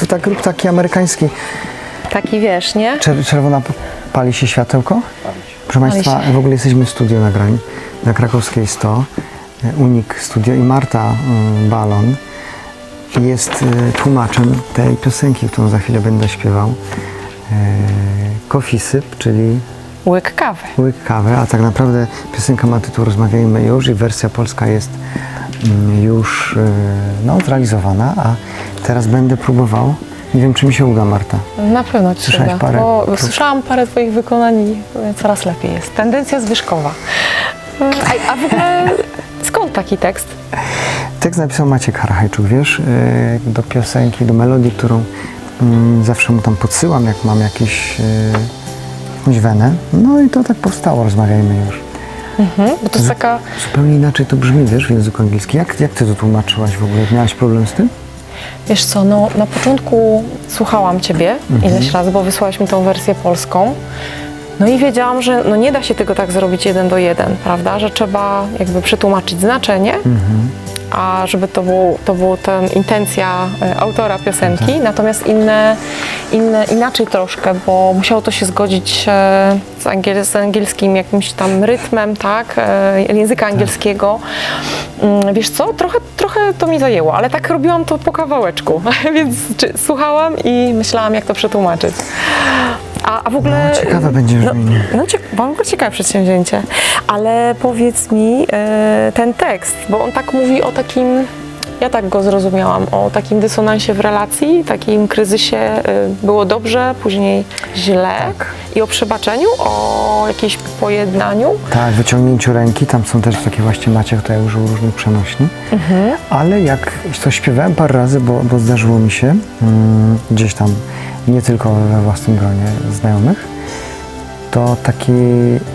To tak rób taki amerykański. Taki wiesz, nie? Czer czerwona pali się światełko? Proszę Państwa, w ogóle jesteśmy w studio nagrań na Krakowskiej 100. e, Unik Studio i Marta y, Balon jest y, tłumaczem tej piosenki, którą za chwilę będę śpiewał. E, Sip, czyli Łyk kawy. łyk kawy, a tak naprawdę piosenka ma tytuł Rozmawiajmy już i wersja polska jest mm, już no, zrealizowana, a teraz będę próbował. Nie wiem, czy mi się uda, Marta. Na pewno ci Słyszałaś uda, parę bo prób? słyszałam parę Twoich wykonań i coraz lepiej jest. Tendencja zwyżkowa. A, a w ogóle skąd taki tekst? Tekst napisał Maciek Harachajczuk, wiesz, y, do piosenki, do melodii, którą mm, zawsze mu tam podsyłam, jak mam jakieś, y, jakąś wenę. No i to tak powstało, rozmawiajmy już. Mhm, bo to jest taka... Zupełnie inaczej to brzmi, wiesz, w języku angielskim. Jak, jak ty to tłumaczyłaś w ogóle? Miałaś problem z tym? Wiesz co, no na początku słuchałam Ciebie Mhm. ileś razy, bo wysłałaś mi tą wersję polską. No i wiedziałam, że no nie da się tego tak zrobić jeden do jeden, prawda? Że trzeba jakby przetłumaczyć znaczenie, Mhm. A żeby to było, to było ta intencja e, autora piosenki, Tak. natomiast inne, inne, inaczej troszkę, bo musiało to się zgodzić e, z, angiel, z angielskim jakimś tam rytmem, tak? E, języka angielskiego. Mm, Wiesz co, trochę, trochę to mi zajęło, ale tak robiłam to po kawałeczku, więc słuchałam i myślałam, jak to przetłumaczyć. A, a w ogóle... No, ciekawe będzie no, brzmienie. no, w ogóle ciekawe przedsięwzięcie. Ale powiedz mi e, ten tekst, bo on tak mówi o takim, ja tak go zrozumiałam, o takim dysonansie w relacji, takim kryzysie e, było dobrze, później źle Tak. i o przebaczeniu, o jakimś pojednaniu. Tak, wyciągnięciu ręki, tam są też takie właśnie Maciek tutaj użył różnych przenośni. Ale jak to śpiewałem parę razy, bo, bo zdarzyło mi się mm, gdzieś tam, nie tylko we własnym gronie znajomych, to taki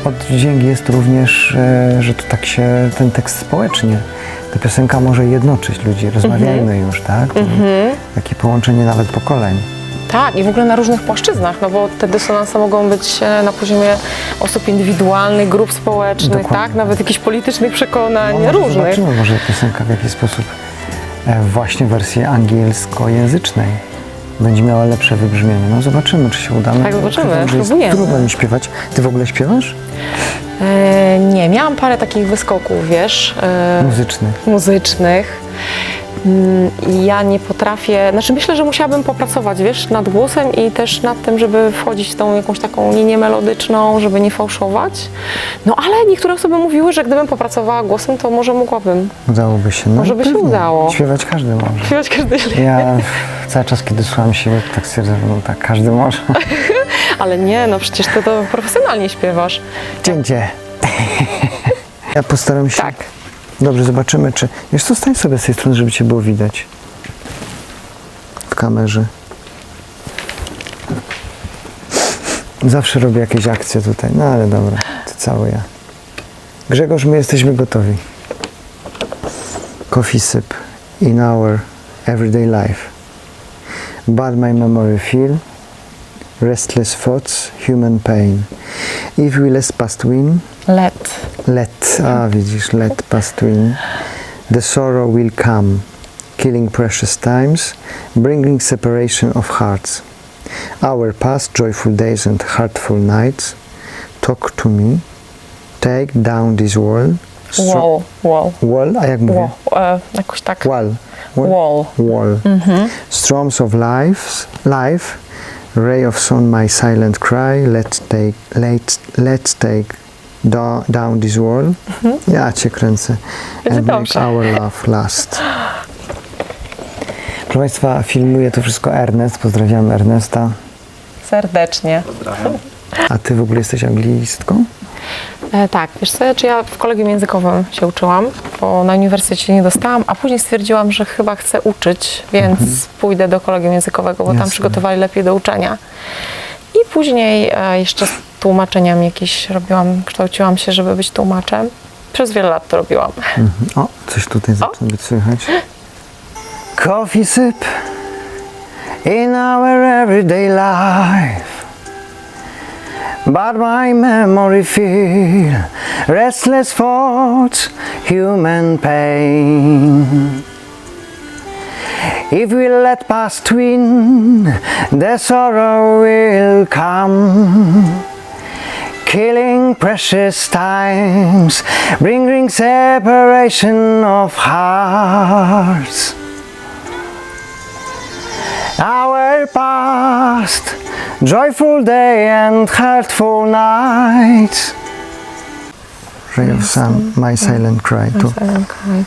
oddźwięk jest również, e, że to tak się, ten tekst społecznie, ta piosenka może jednoczyć ludzi, rozmawiajmy już, tak? To Takie połączenie nawet pokoleń. Tak, i w ogóle na różnych płaszczyznach, no bo te dysonanse mogą być e, na poziomie osób indywidualnych, grup społecznych, Dokładnie. tak, nawet jakichś politycznych przekonań, No, może różnych. Zobaczymy może piosenka w jakiś sposób e, właśnie w wersji angielskojęzycznej będzie miała lepsze wybrzmienie. No zobaczymy, czy się uda. No, Tak, zobaczymy, spróbujemy. Trudno mi śpiewać. Ty w ogóle śpiewasz? E, nie, miałam parę takich wyskoków, wiesz, e, Muzyczny. muzycznych. Mm, ja nie potrafię, znaczy myślę, że musiałabym popracować, wiesz, nad głosem i też nad tym, żeby wchodzić w tą jakąś taką linię melodyczną, żeby nie fałszować. No ale niektóre osoby mówiły, że gdybym popracowała głosem, to może mogłabym Udałoby się. No, Może by się udało. Śpiewać każdy może. śpiewać każdy Ja cały czas, kiedy słucham siebie, tak stwierdzam, że no tak, każdy może. Ale nie, no przecież ty to profesjonalnie śpiewasz. Cięcie. Ja postaram się. Tak. Dobrze, zobaczymy, czy. Wiesz co, stań sobie z tej strony, żeby cię było widać. W kamerze. Zawsze robię jakieś akcje tutaj, no ale dobra, to cały ja. Grzegorz, my jesteśmy gotowi. Coffee sip in our everyday life. But my memory feel restless thoughts, human pain. If we let past win, Let. let, a widzisz, let past win, the sorrow will come, killing precious times, bringing separation of hearts. Our past joyful days and heartful nights, talk to me, take down this wall. stro- Wall. Wall. Wall, a jak mówię? Wall. E, jakoś tak. Wall. Wall. Wall. Mhm. Storms of life, life, ray of sun, my silent cry. Let's take, let, let's take do, down this wall. Ja cię kręcę. Będzie And make dobrze. our love last. Proszę Państwa, filmuje to wszystko Ernest. Pozdrawiam Ernesta. Serdecznie. A Ty w ogóle jesteś anglistką? E, tak, wiesz co, czy ja w kolegium językowym się uczyłam, bo na uniwersytecie nie dostałam, a później stwierdziłam, że chyba chcę uczyć, więc pójdę do kolegium językowego, bo tam Jasne. przygotowali lepiej do uczenia. I później e, jeszcze tłumaczeniem jakieś robiłam, kształciłam się, żeby być tłumaczem. Przez wiele lat to robiłam. O, coś tutaj zaczyna być słychać. Coffee sip in our everyday life. But my memory feel restless thoughts, human pain. If we let past win, the sorrow will come. Killing precious times, bringing separation of hearts. Our past, joyful day and heartful nights. Ray of sun, my mm. silent cry. Tu. Okay.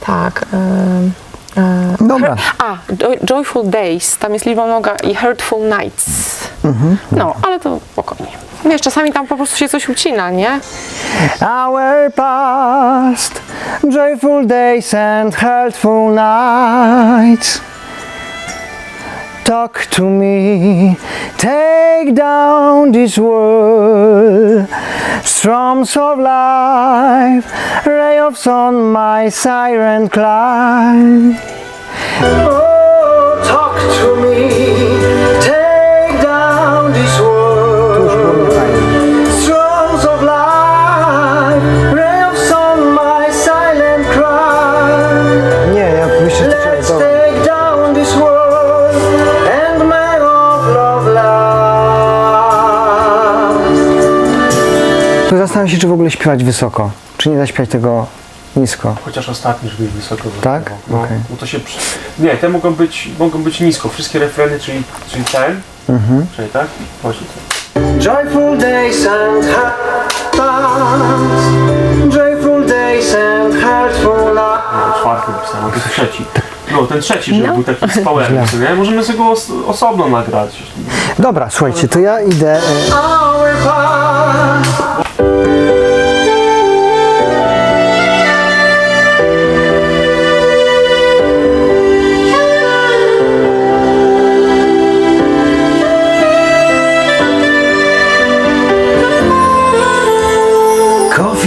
Tak. em, e, Dobra. A, Joyful Days, tam jest liczba mnoga i Hurtful Nights. Mhm. No, ale to spokojnie. Wiesz, czasami tam po prostu się coś ucina, nie? Our past, joyful days and heartful nights. Talk to me, take down this world. Storms of life, ray of sun, my siren climb. Oh, talk to me, czy w ogóle śpiewać wysoko, czy nie zaśpiewać tego nisko. Chociaż ostatni, żeby być wysoko. Tak? No, Okej. to się... przy- Nie, te mogą być, mogą być nisko. Wszystkie refreny, czyli, czyli ten. Mhm. Czyli tak? Właśnie tak. Joyful days and heart Joyful days and heartful. No, czwarty pisałem, to jest trzeci. No, ten trzeci, żeby był taki z powerem, co nie? Możemy sobie go os osobno nagrać. Dobra, słuchajcie, to ja idę. e, Our past.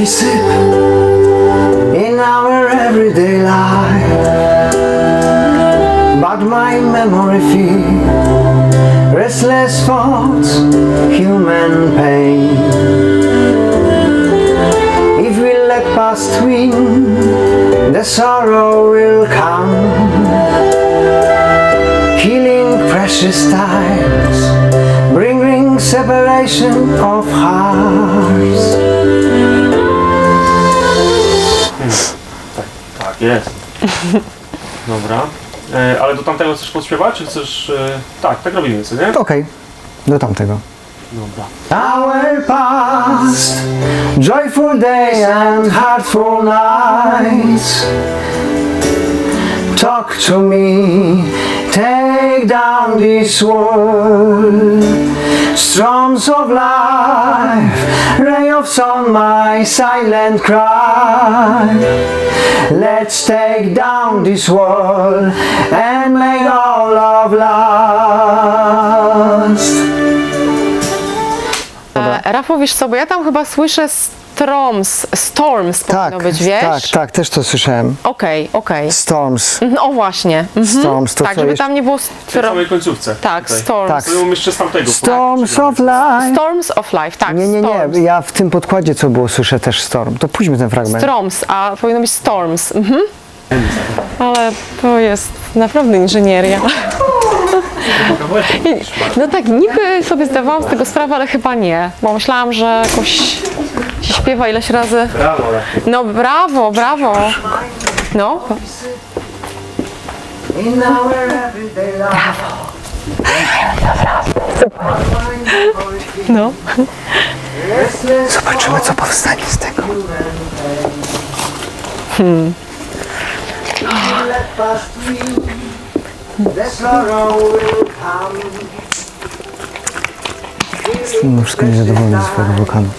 Coffee sip in our everyday life, but my memory feels restless thoughts, human pain. If we let past win, the sorrow will come, killing precious times, bringing separation of hearts. Tak, jest. Dobra. E, ale do tamtego chcesz podśpiewać, czy chcesz... E, tak, tak robimy, co nie? Okej, do tamtego. Dobra. Our past, joyful days and heartful nights. Talk to me, take down this world. Storms of life, ray of sun, my silent cry. Let's take down this world and make all of last. E, Rafał, wiesz co, bo ja tam chyba słyszę Storms, Storms powinno być, wiesz? tak, tak, też to słyszałem. Okej, okej. Storms. Mhm, O właśnie. Mhm. Storms, to tak, co żeby jeszcze? tam nie było W tej stro... samej końcówce. Tak, tutaj. Storms. Tak. To ją jeszcze z tamtego. Storms of life. Storms of Life, tak. Nie, nie, Storms. nie, ja w tym podkładzie co było słyszę też Storm. To pójdźmy ten fragment. Storms, a powinno być Storms. Mhm. Ale to jest naprawdę inżynieria. No tak, niby sobie zdawałam z tego sprawę, ale chyba nie, bo myślałam, że jakoś się śpiewa ileś razy. Brawo, No brawo, brawo. No, life. no. Zobaczymy, co powstanie z tego. Let Mimo wszystko niezadowolony ze swojego hearts.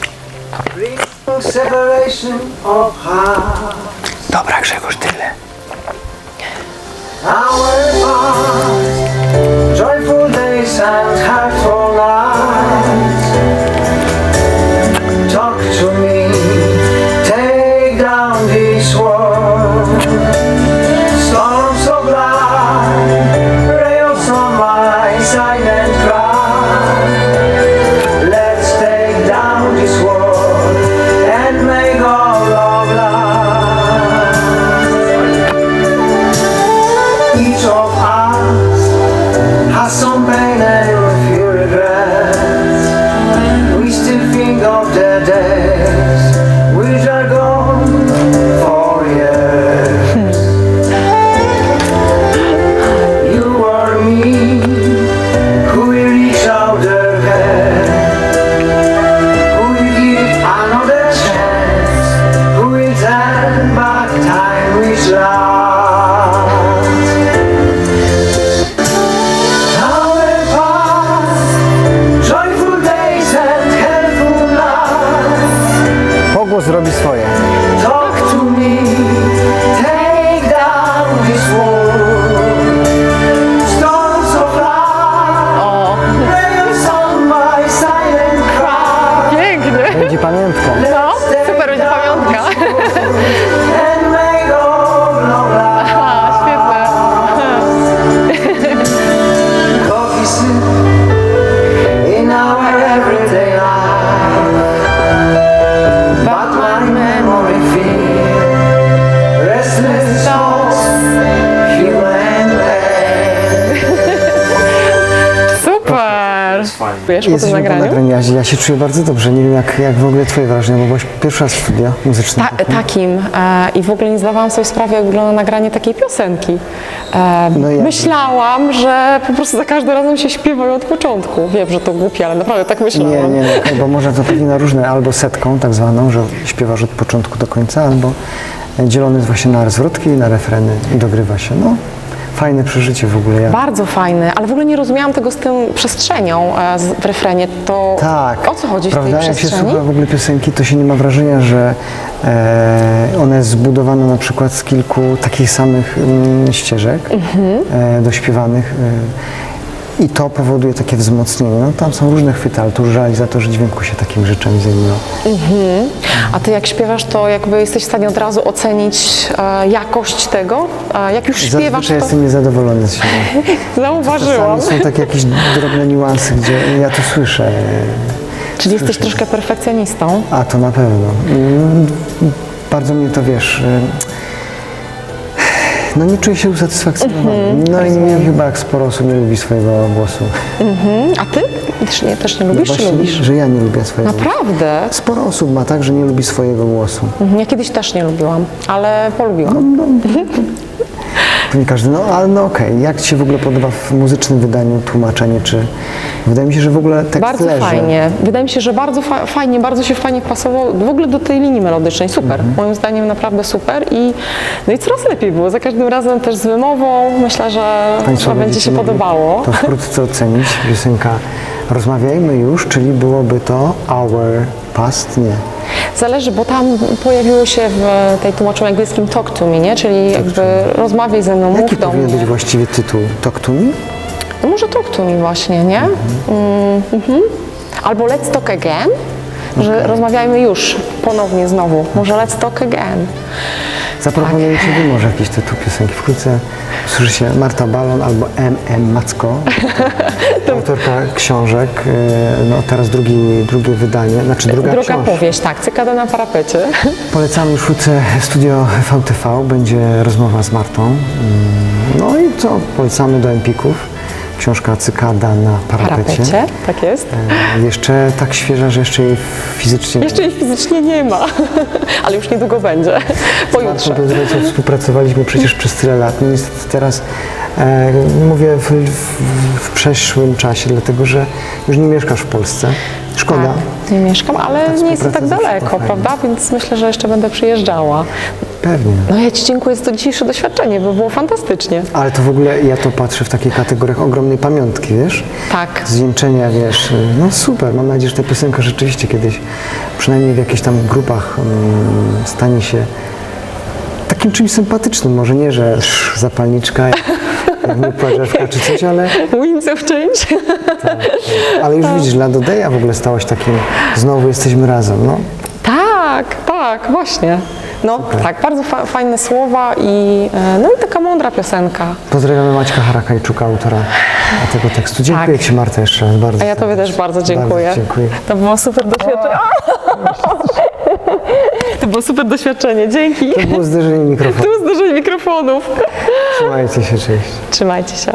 Dobra, Grzegorz, tyle. Our joyful days and heartful Wiesz, po tym Jesteśmy nagraniu? nagraniu. Ja, ja się czuję bardzo dobrze. Nie wiem, jak, jak w ogóle twoje wrażenia, bo byłaś pierwszy raz w studio muzycznym. Ta, takim e, i w ogóle nie zdawałam sobie sprawy, jak wygląda nagranie takiej piosenki. E, No jak? myślałam, że po prostu za każdym razem się śpiewają od początku. Wiem, że to głupie, ale naprawdę tak myślałam. Nie, nie, nie, bo można to pewnie na różne, albo setką tak zwaną, że śpiewasz od początku do końca, albo dzielony jest właśnie na zwrotki i na refreny i dogrywa się. No, fajne przeżycie w ogóle. Ja, Bardzo fajny, ale w ogóle nie rozumiałam tego z tą przestrzenią e, z- w refrenie. To tak. o co chodzi prawda? w tej Jak się przestrzeni? słucha w ogóle piosenki, to się nie ma wrażenia, że e, ona jest zbudowana na przykład z kilku takich samych mm, ścieżek Mhm. e, dośpiewanych. E, i to powoduje takie wzmocnienie. No, tam są różne chwyty, ale tu już realizatorzy dźwięku się takimi rzeczami zajmują. A ty jak śpiewasz, to jakby jesteś w stanie od razu ocenić e, jakość tego? E, jak już śpiewasz, Zazwyczaj to jestem niezadowolony z siebie. zauważyłam. Czasami są takie jakieś drobne niuanse, gdzie ja to słyszę. Czyli jesteś troszkę perfekcjonistą. A to na pewno. Mm, Bardzo mnie to wiesz. y, No nie czuję się usatysfakcjonowany. Mhm, No i nie, chyba jak sporo osób nie lubi swojego głosu. Mhm. A ty też nie, też nie lubisz, czy Właśnie, lubisz? że ja nie lubię swojego głosu. Naprawdę? Sporo osób ma tak, że nie lubi swojego głosu. Mhm. Ja kiedyś też nie lubiłam, ale polubiłam. Nie każdy, no ale no okej. Jak Ci się w ogóle podoba w muzycznym wydaniu tłumaczenie, czy... Wydaje mi się, że w ogóle tekst Bardzo leży. fajnie. Wydaje mi się, że bardzo fa- fajnie, bardzo się fajnie wpasował w ogóle do tej linii melodycznej. Super. Mhm. Moim zdaniem naprawdę super i no i coraz lepiej było. Za każdym razem też z wymową. Myślę, że, Państwo będzie się podobało. To wkrótce ocenić. Piosenka Rozmawiajmy już, czyli byłoby to Hour Past? Nie. Zależy, bo tam pojawiło się w tej tłumaczeniu angielskim talk to me, nie? Czyli jakby rozmawiaj ze mną, Jaki mów do powinien mnie. być właściwie tytuł? Talk to me? No może talk to me właśnie, nie? Mm, mhm. Albo let's talk again, że rozmawiajmy już ponownie znowu. Może let's talk again. Zaproponujecie Wy może jakiś tytuł piosenki. Wkrótce usłyszy się Marta Balon albo M.M. Macko, autorka książek. e, No teraz drugi, drugie wydanie, znaczy druga, Druga książka. powieść, tak, cykada na parapecie. Polecamy już wkrótce studio VTV, będzie rozmowa z Martą. Mm, No i co, polecamy do Empików. Książka Cykada na parapecie. Parapecie, tak jest. E, Jeszcze tak świeża, że jeszcze jej fizycznie Jeszcze jej fizycznie nie ma, ale już niedługo będzie, pojutrze. Piotrowicą współpracowaliśmy przecież przez tyle lat. No niestety teraz mówię w, w, w przeszłym czasie, dlatego że już nie mieszkasz w Polsce. Szkoda. Tak, nie mieszkam, ale nie jest to tak daleko, prawda? Więc myślę, że jeszcze będę przyjeżdżała. Pewnie. No ja Ci dziękuję za to dzisiejsze doświadczenie, bo było fantastycznie. Ale to w ogóle ja to patrzę w takich kategoriach ogromnej pamiątki, wiesz? Tak. Zwieńczenia, wiesz, no super, mam nadzieję, że ta piosenka rzeczywiście kiedyś, przynajmniej w jakichś tam grupach mm, stanie się takim czymś sympatycznym, może nie, że zapalniczka, płaczewka czy coś, ale, Winds of change. ale już widzisz, dla Dodeja w ogóle stałaś takim, znowu jesteśmy razem, no. Tak, tak, właśnie. No tak, bardzo fa- fajne słowa i, e, no i taka mądra piosenka. Pozdrawiamy Maćka Harakajczuka, autora tego tekstu. Dziękuję Tak. Ci Marta jeszcze raz bardzo. A ja Tobie też bardzo dziękuję. Bardzo dziękuję. To było super doświadczenie. To było super doświadczenie, dzięki. To było zderzenie mikrofonu. Tu zderzenie mikrofonów. Trzymajcie się, cześć. Trzymajcie się.